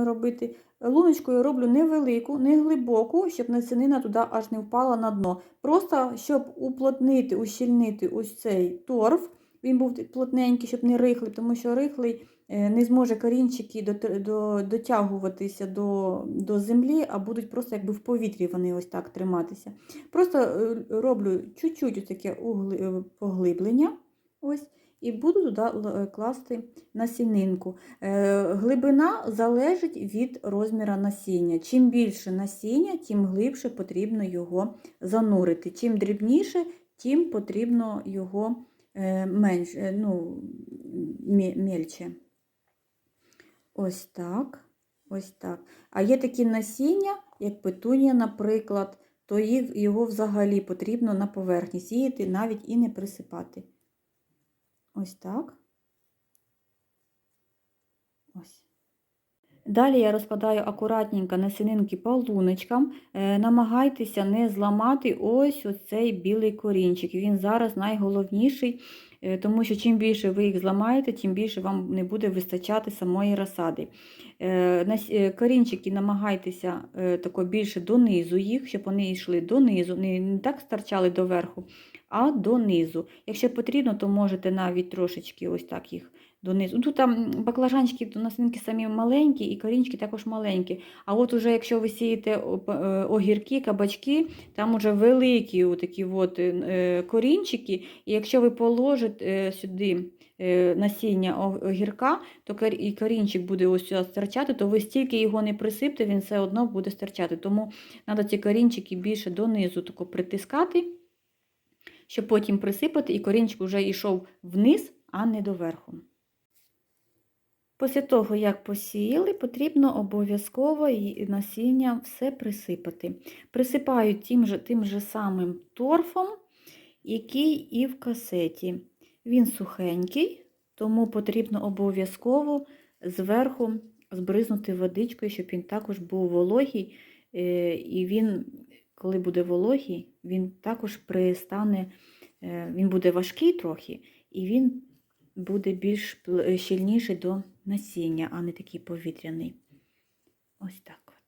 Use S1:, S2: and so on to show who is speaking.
S1: луночками робити. Луночку я роблю невелику, не глибоку, щоб насінина туди аж не впала на дно. Просто щоб уплотнити, ущільнити ось цей торф. Він був плотненький, щоб не рихлий, тому що рихлий е, не зможе корінчики дот- до- дотягуватися до, до землі, а будуть просто якби в повітрі вони ось так триматися. Просто е, роблю чуть-чуть таке е, поглиблення. Ось, і буду туди е, класти насінинку. Е, Глибина залежить від розміру насіння. Чим більше насіння, тим глибше потрібно його занурити. Чим дрібніше, тим потрібно його е, менш, ну, мельче. Ось так. Ось так. А є такі насіння, як петунія, наприклад, то його взагалі потрібно на поверхні сіяти, навіть і не присипати. Ось так. Ось. Далі я розкладаю акуратненько насінинки по луночкам. Е, намагайтеся не зламати ось оцей білий корінчик. Він зараз найголовніший, е, тому що чим більше ви їх зламаєте, тим більше вам не буде вистачати самої розсади. Е, Корінчики намагайтеся більше донизу їх, щоб вони йшли донизу, не так старчали доверху, а донизу. Якщо потрібно, то можете навіть трошечки ось так їх донизу. Ну, Тут там баклажанчики, насінки самі маленькі, і корінчики також маленькі. А от уже якщо ви сієте е, огірки, кабачки, там уже великі такі от е, корінчики, і якщо ви положите е, сюди е, насіння огірка, то і корінчик буде ось сюди стирчати, то ви стільки його не присипте, він все одно буде стирчати. Тому треба ці корінчики більше донизу притискати, щоб потім присипати, і корінчик вже йшов вниз, а не доверху. Після того, як посіяли, потрібно обов'язково насіння все присипати. Присипають тим же, тим же самим торфом, який і в касеті. Він сухенький, тому потрібно обов'язково зверху збризнути водичкою, щоб він також був вологий. е, І він, коли буде вологий, він також пристане, е, він буде важкий трохи, і він буде більш пл- щільніший до насіння, а не такий повітряний. Ось так.